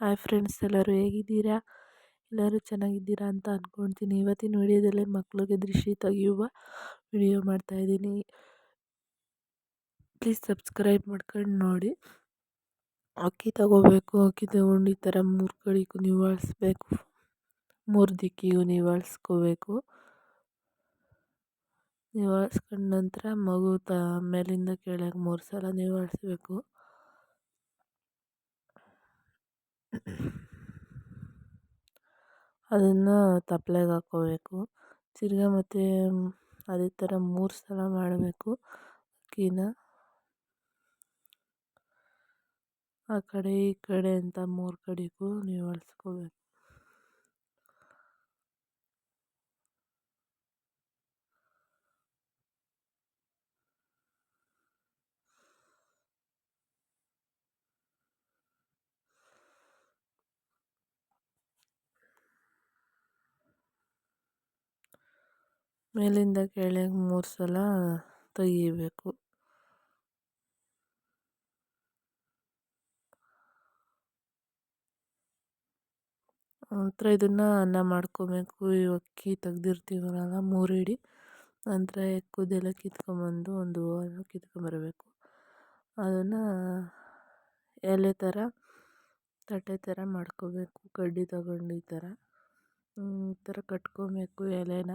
Hi friends ಎಲ್ಲರೂ ಹೇಗಿದ್ದೀರಾ? ಎಲ್ಲರೂ ಚೆನ್ನಾಗಿದ್ದೀರಾ ಅಂತ ಅಂದ್ಕೊಳ್ತೀನಿ ಇವತ್ತಿನ ವಿಡಿಯೋದಲ್ಲಿ ಮಕ್ಕಳಿಗೆ ದೃಷ್ಟಿ ತೆಗೆಯುವ ವಿಡಿಯೋ ಮಾಡ್ತಾಯಿದ್ದೀನಿ ಪ್ಲೀಸ್ ಸಬ್ಸ್ಕ್ರೈಬ್ ಮಾಡ್ಕೊಂಡು ನೋಡಿ. ಅಕ್ಕಿ ತಗೋಬೇಕು, ಅಕ್ಕಿ ತಗೊಂಡು ಈ ಥರ ಮೂರು ಕಡೆಗೂ ನಿವಾಳಿಸ್ಬೇಕು. ಮೂರು ದಿಕ್ಕಿಗೂ ನಿವಾಳಿಸ್ಕೋಬೇಕು. ನಿವಾಳಿಸ್ಕೊಂಡ ನಂತರ ಮಗು ತ ಮೇಲಿಂದ ಕೆಳಗೆ ಮೂರು ಸಲ ನಿವಾಳಿಸ್ಬೇಕು. ಅದನ್ನು ತಪ್ಲೆಗೆ ಹಾಕ್ಕೋಬೇಕು. ತಿರ್ಗಿ ಮತ್ತು ಅದೇ ಥರ ಮೂರು ಸಲ ಮಾಡಬೇಕು. ಅಕ್ಕಿನ. ಆ ಕಡೆ ಈ ಕಡೆ ಅಂತ ಮೂರು ಕಡೆಗೂ ನಿವಾಳಿಸ್ಕೋಬೇಕು ಮೇಲಿಂದ ಕೆಳಗೆ ಮೂರು ಸಲ ತೆಗಿಬೇಕು. ನಂತರ ಇದನ್ನು ಅನ್ನ ಮಾಡ್ಕೋಬೇಕು. ಈ ಅಕ್ಕಿ ತೆಗ್ದಿರ್ತೀವಲ್ಲ ಮೂರು ಹಿಡಿ ನಂತರ ಎಕ್ಕುದೆಲ್ಲ ಕಿತ್ಕೊಂಬಂದು ಒಂದು ಕಿತ್ಕೊಂಬರಬೇಕು. ಅದನ್ನು ಎಲೆ ಥರ ತಟ್ಟೆ ಥರ ಮಾಡ್ಕೋಬೇಕು. ಕಡ್ಡಿ ತಗೊಂಡು ಈ ಥರ ಈ ಥರ ಕಟ್ಕೋಬೇಕು ಎಲೆನ.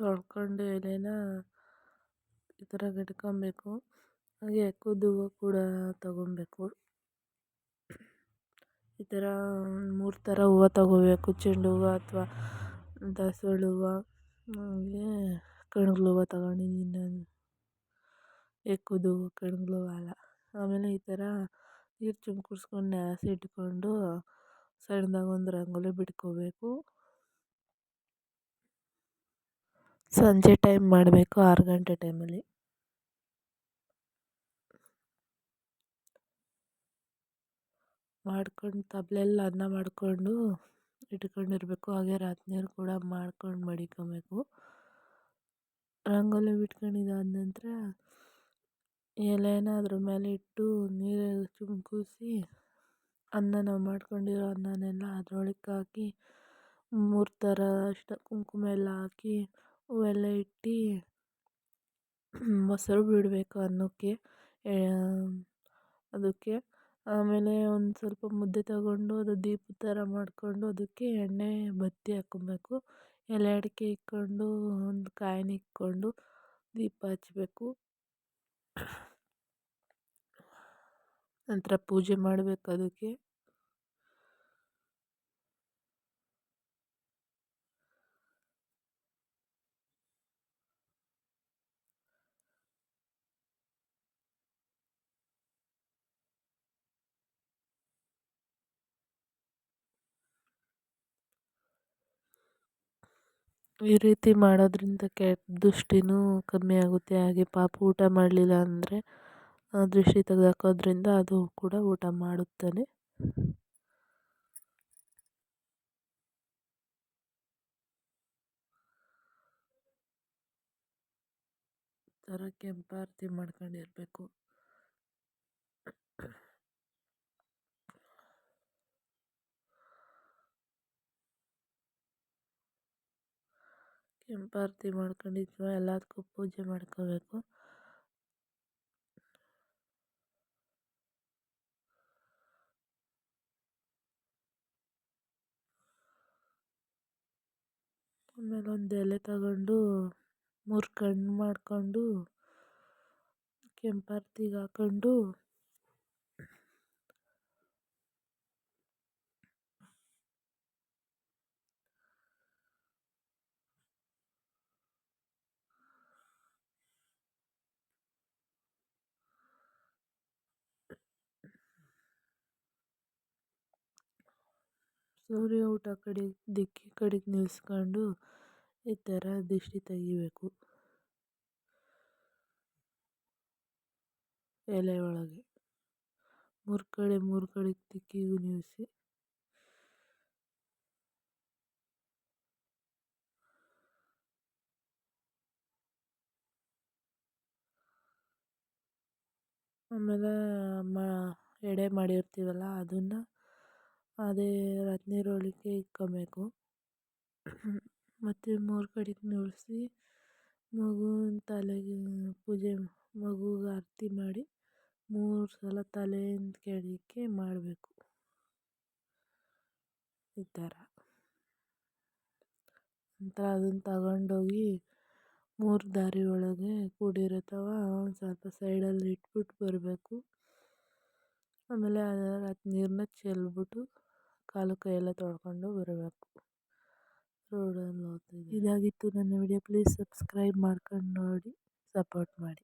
ತೊಳ್ಕೊಂಡು ಎಲೆನ ಈ ಥರ ಗಟ್ಕೊಬೇಕು ಹಾಗೆ ಎಕ್ಕುದು ಹೂವು ಕೂಡ ತಗೊಬೇಕು. ಈ ಥರ ಮೂರು ಥರ ಹೂವು ತಗೋಬೇಕು. ಚೆಂಡು ಹೂವು ಅಥವಾ ದಾಸವಾಳ ಹೂವು. ಹಾಗೆ ಕಣಗಿಲೆ ಹೂವು ತಗೊಂಡಿದ್ದೀನಿ ನಾನು ಎಕ್ಕುದು ಹೂವು ಕಣಗಿಲೆ ಹೂವು ಅಲ್ಲ. ಆಮೇಲೆ ಈ ಥರ ನೀರು ಚಿಮ್ಕಿಸ್ಕೊಂಡು ನೆನೆಸಿ ಇಟ್ಕೊಂಡು ಸಣ್ಣದಾಗಿ ಒಂದು ರಂಗೋಲಿ ಬಿಡ್ಕೋಬೇಕು ಸಂಜೆ ಟೈಮ್ ಮಾಡಬೇಕು, ಆರು ಗಂಟೆ ಟೈಮಲ್ಲಿ. ಮಾಡ್ಕೊಂಡು ತಪ್ಪಲೆಲ್ಲ ಅನ್ನ ಮಾಡಿಕೊಂಡು ಇಟ್ಕೊಂಡಿರಬೇಕು. ಹಾಗೆ ರಾತ್ರಿಯೂ ಕೂಡ ಮಾಡ್ಕೊಂಡು ಮಡಿಕೊಬೇಕು. ರಂಗೋಲಿ ಬಿಟ್ಕೊಂಡಿದ್ದಾದ ನಂತರ ಎಲೆನ ಅದ್ರ ಮೇಲೆ ಇಟ್ಟು ನೀರು ಚುಮುಕಿಸಿ ಅನ್ನ ನಾವು ಮಾಡ್ಕೊಂಡಿರೋ ಅನ್ನನೆಲ್ಲ ಅದರೊಳಕ್ಕೆ ಹಾಕಿ ಮೂರು ಥರ ಅಷ್ಟು ಕುಂಕುಮ ಎಲ್ಲ ಹಾಕಿ ಹೂವೆಲ್ಲ ಇಟ್ಟು ಮೊಸರು ಬಿಡಬೇಕು ಅನ್ನಕ್ಕೆ ಅದಕ್ಕೆ. ಆಮೇಲೆ ಒಂದು ಸ್ವಲ್ಪ ಮುದ್ದೆ ತಗೊಂಡು, ಅದು ದೀಪದ ಥರ ಮಾಡಿಕೊಂಡು ಅದಕ್ಕೆ ಎಣ್ಣೆ ಬತ್ತಿ ಹಾಕ್ಕೊಬೇಕು. ಎಲೆ ಅಡಿಕೆ ಇಕ್ಕೊಂಡು ಒಂದು ಕಾಯಿನ ಇಕ್ಕೊಂಡು ದೀಪ ಹಚ್ಚಬೇಕು ನಂತರ ಪೂಜೆ ಮಾಡಬೇಕು ಅದಕ್ಕೆ. ಈ ರೀತಿ ಮಾಡೋದ್ರಿಂದ ಕೆಟ್ಟ ದೃಷ್ಟಿನೂ ಕಮ್ಮಿ ಆಗುತ್ತೆ. ಹಾಗೆ ಪಾಪು ಊಟ ಮಾಡಲಿಲ್ಲ ಅಂದರೆ ದೃಷ್ಟಿ ತೆಗೆದಾಕೋದ್ರಿಂದ ಅದು ಕೂಡ ಊಟ ಮಾಡುತ್ತಾನೆ. ಥರ ಕೆಂಪಾರತಿ ಮಾಡ್ಕೊಂಡಿರ್ಬೇಕು. ಕೆಂಪಾರತಿ ಮಾಡ್ಕೊಂಡಿದ್ವ ಎಲ್ಲದಕ್ಕೂ ಪೂಜೆ ಮಾಡ್ಕೋಬೇಕು. ಆಮೇಲೆ ಒಂದು ಎಲೆ ತಗೊಂಡು ಮೂರು ಕಣ್ಣು ಮಾಡಿಕೊಂಡು ಕೆಂಪಾರತಿಗೆ ಹಾಕೊಂಡು ಸೂರ್ಯ ಊಟ ಕಡೆ, ದಿಕ್ಕಿ ಕಡೆಗೆ ನಿಲ್ಲಿಸ್ಕೊಂಡು ಈ ಥರ ದಿಷ್ಟಿ ತೆಗಿಬೇಕು. ಎಲೆ ಒಳಗೆ. ಮೂರು ಕಡೆ ಮೂರು ಕಡೆ ದಿಕ್ಕಿಗೂ ನಿಲ್ಲಿಸಿ ಆಮೇಲೆ ಮ ಎಡೆ ಮಾಡಿರ್ತೀವಲ್ಲ, ಅದನ್ನು ಅದೇ ನೀರೊಳಗೆ ಇಕ್ಕೋಬೇಕು ಮತ್ತು ಮೂರು ಕಡೆಗೆ ನುಡಿಸಿ ಮಗುವಿನ ತಲೆಗೆ ಪೂಜೆ ಮಗುಗೆ ಆರತಿ ಮಾಡಿ ಮೂರು ಸಲ ತಲೆಯಿಂದ ಕೆಳಕ್ಕೆ ಮಾಡಬೇಕು. ಈ ಥರ ನಂತರ ಅದನ್ನು ತಗೊಂಡೋಗಿ ಮೂರು ದಾರಿ ಒಳಗೆ ಕೂಡಿರುತ್ತವ ಒಂದು ಸ್ವಲ್ಪ ಸೈಡಲ್ಲಿ ಇಟ್ಬಿಟ್ಟು ಬರಬೇಕು. ಆಮೇಲೆ ಅದರ ನೀರನ್ನ ಚೆಲ್ಬಿಟ್ಟು ಕಾಲು ಕೈಯೆಲ್ಲ ತೊಳ್ಕೊಂಡು ಬರಬೇಕು. ರೋಡಲ್ಲಿ ಹೋಗ್ತಿದ್ದೆ ಇದಾಗಿತ್ತು ನನ್ನ ವಿಡಿಯೋ. ಪ್ಲೀಸ್ ಸಬ್ಸ್ಕ್ರೈಬ್ ಮಾಡ್ಕೊಂಡು ನೋಡಿ ಸಪೋರ್ಟ್ ಮಾಡಿ.